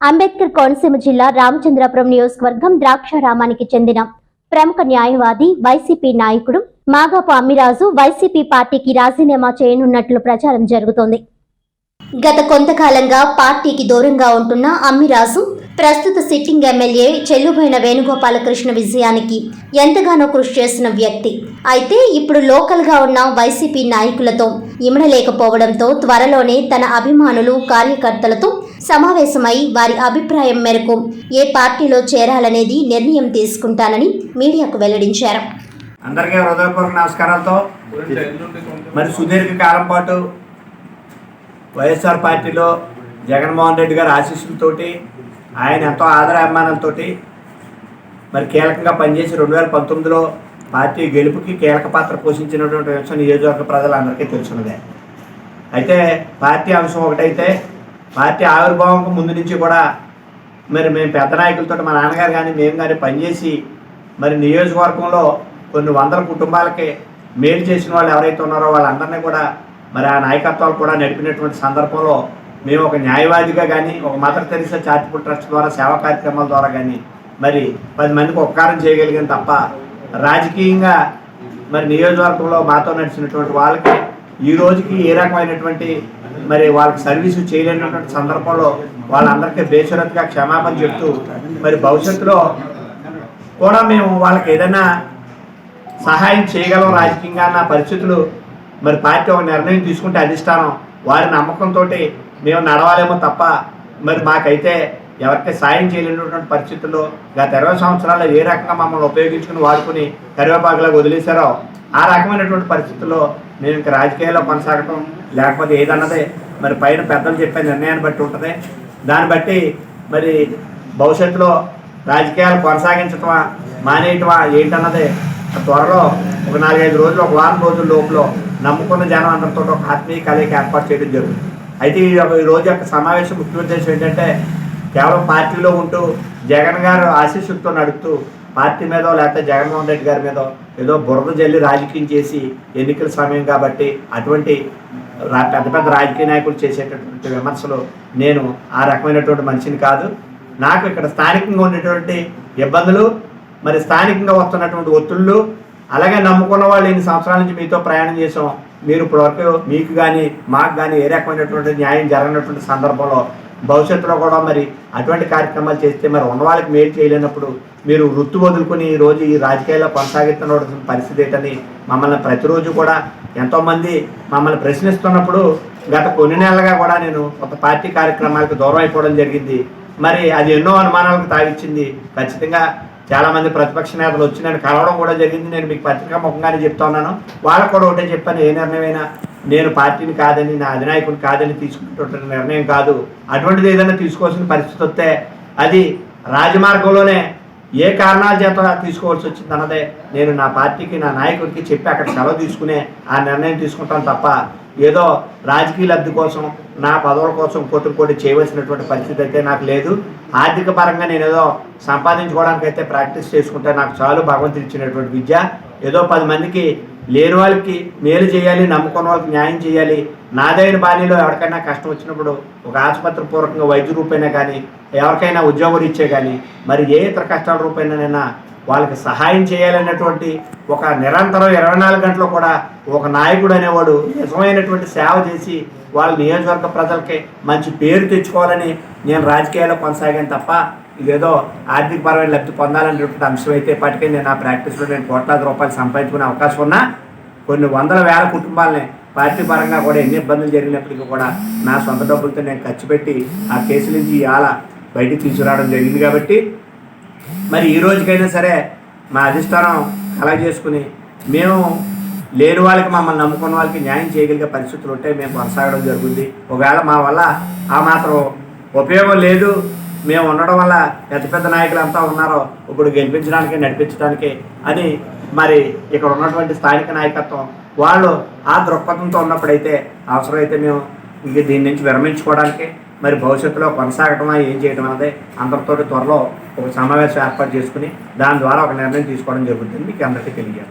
అంబేద్కర్ కోనసీమ జిల్లా రామచంద్రాపురం నియోజకవర్గం ద్రాక్షారామానికి చెందిన ప్రముఖ న్యాయవాది వైసీపీ నాయకుడు మాగాపు అమ్మిరాజు వైసీపీ పార్టీకి రాజీనామా చేయనున్నట్లు ప్రచారం జరుగుతోంది. గత కొంతకాలంగా పార్టీకి దూరంగా ఉంటున్న అమ్మిరాజు ప్రస్తుత సిట్టింగ్ ఎమ్మెల్యే చెల్లుబోయిన వేణుగోపాలకృష్ణ విజయానికి ఎంతగానో కృషి చేసిన వ్యక్తి. అయితే ఇప్పుడు లోకల్గా ఉన్న వైసీపీ నాయకులతో ఇమడలేకపోవడంతో త్వరలోనే తన అభిమానులు కార్యకర్తలతో సమావేశమై వారి అభిప్రాయం మేరకు ఏ పార్టీలో చేరాలనేది నిర్ణయం తీసుకుంటానని మీడియాకు వెల్లడించారు. అందరికీ హృదయపూర్వక నమస్కారాలతో. మరి సుదీర్ఘ కాలం పాటు వైఎస్ఆర్ పార్టీలో జగన్మోహన్ రెడ్డి గారి ఆశీస్సులతోటి ఆయన ఎంతో ఆదరాభిమానాలతోటి మరి కీలకంగా పనిచేసి రెండు వేల పంతొమ్మిదిలో పార్టీ గెలుపుకి కీలక పాత్ర పోషించినటువంటి విషయం నియోజకవర్గ ప్రజలందరికీ తెలుసున్నదే. అయితే పార్టీ అంశం ఒకటైతే పార్టీ ఆవిర్భావంకు ముందు నుంచి కూడా మరి మేము పెద్ద నాయకులతో మా నాన్నగారు కానీ మేము కానీ పనిచేసి మరి నియోజకవర్గంలో కొన్ని వందల కుటుంబాలకి మేలు చేసిన వాళ్ళు ఎవరైతే ఉన్నారో వాళ్ళందరినీ కూడా మరి ఆ నాయకత్వాలు కూడా నడిపినటువంటి సందర్భంలో మేము ఒక న్యాయవాదిగా కానీ ఒక మదర్ తెరిసా చారిటబుల్ ట్రస్ట్ ద్వారా సేవా కార్యక్రమాల ద్వారా కానీ మరి పది మందికి ఉపకారం చేయగలిగాం తప్ప రాజకీయంగా మరి నియోజకవర్గంలో మాతో నడిచినటువంటి వాళ్ళకి ఈ రోజుకి ఏ రకమైనటువంటి మరి వాళ్ళకి సర్వీసు చేయలేనటువంటి సందర్భంలో వాళ్ళందరికీ బేషరత్గా క్షమాపణ చెప్తూ మరి భవిష్యత్తులో కూడా మేము వాళ్ళకి ఏదైనా సహాయం చేయగలం రాజకీయంగా అన్న పరిస్థితులు మరి పార్టీ ఒక నిర్ణయం తీసుకుంటే అధిష్టానం వారి నమ్మకంతో మేము నడవాలేమో తప్ప మరి మాకైతే ఎవరికి సాయం చేయలేనటువంటి పరిస్థితుల్లో గత ఇరవై సంవత్సరాల్లో ఏ రకంగా మమ్మల్ని ఉపయోగించుకుని వాడుకుని కరివేపాకులాగా వదిలేశారో ఆ రకమైనటువంటి పరిస్థితుల్లో నేను ఇంకా రాజకీయాల్లో కొనసాగటం లేకపోతే ఏదన్నదే మరి పైన పెద్దలు చెప్పే నిర్ణయాన్ని బట్టి ఉంటుంది. దాన్ని బట్టి మరి భవిష్యత్తులో రాజకీయాలు కొనసాగించటమా మానేయటమా ఏంటన్నదే త్వరలో ఒక నాలుగైదు రోజులు ఒక వారం రోజుల లోపల నమ్ముకున్న జనం అందరితో ఒక ఆత్మీయ కలయిక ఏర్పాటు చేయడం జరుగుతుంది. అయితే ఈ రోజు యొక్క సమావేశం ముఖ్య ఉద్దేశం ఏంటంటే కేవలం పార్టీలో ఉంటూ జగన్ గారు ఆశీస్సులతో నడుపుతూ పార్టీ మీదో లేకపోతే జగన్మోహన్ రెడ్డి గారి మీద ఏదో బురద జల్లి రాజకీయం చేసి ఎన్నికల సమయం కాబట్టి అటువంటి రా- పెద్ద పెద్ద రాజకీయ నాయకులు చేసేటటువంటి విమర్శలు నేను ఆ రకమైనటువంటి మనిషిని కాదు. నాకు ఇక్కడ స్థానికంగా ఉండేటువంటి ఇబ్బందులు మరి స్థానికంగా వస్తున్నటువంటి ఒత్తిళ్ళు అలాగే నమ్ముకున్న వాళ్ళు ఇన్ని సంవత్సరాల నుంచి మీతో ప్రయాణం చేసాం. మీరు ఇప్పటివరకు మీకు కానీ మాకు కానీ ఏ రకమైనటువంటి న్యాయం జరగనటువంటి సందర్భంలో భవిష్యత్తులో కూడా మరి అటువంటి కార్యక్రమాలు చేస్తే మరి ఉన్న వాళ్ళకి మేలు చేయలేనప్పుడు మీరు వృత్తి వదులుకుని ఈరోజు రోజు ఈ రాజకీయాల్లో కొనసాగుతున్న పరిస్థితి ఏంటని మమ్మల్ని ప్రతిరోజు కూడా ఎంతోమంది మమ్మల్ని ప్రశ్నిస్తున్నప్పుడు గత కొన్ని నెలలుగా కూడా నేను ఒక పార్టీ కార్యక్రమాలకు దూరం అయిపోవడం జరిగింది. మరి అది ఎన్నో అనుమానాలకు తావిచ్చింది. ఖచ్చితంగా చాలామంది ప్రతిపక్ష నేతలు వచ్చి నన్ను కలవడం కూడా జరిగింది. నేను మీకు పత్రికా ముఖంగానే చెప్తా ఉన్నాను. వాళ్ళకు కూడా ఒకటే చెప్పాను ఏ నిర్ణయమైనా నేను పార్టీని కాదని నా అధినాయకుని కాదని తీసుకున్నటువంటి నిర్ణయం కాదు. అటువంటిది ఏదైనా తీసుకోవాల్సిన పరిస్థితి వస్తే అది రాజమార్గంలోనే ఏ కారణాల చేత తీసుకోవాల్సి వచ్చింది అన్నదే నేను నా పార్టీకి నా నాయకుడికి చెప్పి అక్కడ సెలవు తీసుకునే ఆ నిర్ణయం తీసుకుంటాను తప్ప ఏదో రాజకీయ లబ్ధి కోసం నా పదవుల కోసం కొట్టుకోటి చేయవలసినటువంటి పరిస్థితి అయితే నాకు లేదు. ఆర్థిక పరంగా నేను ఏదో సంపాదించుకోవడానికి అయితే ప్రాక్టీస్ చేసుకుంటే నాకు చాలు భగవంతుడు ఇచ్చినటువంటి విద్య. ఏదో పది మందికి లేని వాళ్ళకి మేలు చేయాలి నమ్ముకున్న వాళ్ళకి న్యాయం చేయాలి. నాదైన బాణీలో ఎవరికైనా కష్టం వచ్చినప్పుడు ఒక ఆసుపత్రి పూర్వకంగా వైద్య రూపైనా కానీ ఎవరికైనా ఉద్యోగం ఇచ్చే కానీ మరి ఏ ఇతర కష్టాల రూపైనానైనా వాళ్ళకి సహాయం చేయాలన్నటువంటి ఒక నిరంతరం ఇరవై నాలుగు గంటలు కూడా ఒక నాయకుడు అనేవాడు నిజమైనటువంటి సేవ చేసి వాళ్ళ నియోజకవర్గ ప్రజలకి మంచి పేరు తెచ్చుకోవాలని నేను రాజకీయాల్లో కొనసాగాను తప్ప ఇదేదో ఆర్థికపరమైన లబ్ధి పొందాలనేటువంటి అంశం అయితే ఇప్పటికే నేను నా ప్రాక్టీస్లో నేను కోట్లాది రూపాయలు సంపాదించుకునే అవకాశం ఉన్నా కొన్ని వందల వేల కుటుంబాలని పార్టీ పరంగా కూడా ఎన్ని ఇబ్బందులు జరిగినప్పటికీ కూడా నా సొంత డబ్బులతో నేను ఖర్చు పెట్టి ఆ కేసు నుంచి ఇవాళ బయటికి తీసుకురావడం జరిగింది కాబట్టి మరి ఈ రోజుకైనా సరే మా అధిష్టానం కలగ చేసుకుని మేము లేని వాళ్ళకి మమ్మల్ని నమ్ముకున్న వాళ్ళకి న్యాయం చేయగలిగే పరిస్థితులు ఉంటే మేము కొనసాగడం జరుగుతుంది ఒకవేళ మా వల్ల ఆ మాత్రం ఉపయోగం లేదు మేము ఉండడం వల్ల పెద్ద పెద్ద నాయకులు అంతా ఉన్నారో ఇప్పుడు గెలిపించడానికి నడిపించడానికి అని మరి ఇక్కడ ఉన్నటువంటి స్థానిక నాయకత్వం వాళ్ళు ఆ దృక్పథంతో ఉన్నప్పుడైతే అవసరమైతే మేము ఇంక దీని నుంచి విరమించుకోవడానికి మరి భవిష్యత్తులో కొనసాగటమా ఏం చేయటం అనేది అందరితో త్వరలో ఒక సమావేశం ఏర్పాటు చేసుకుని దాని ద్వారా ఒక నిర్ణయం తీసుకోవడం జరుగుతుంది. మీకు అందరికీ తెలియజేస్తాం.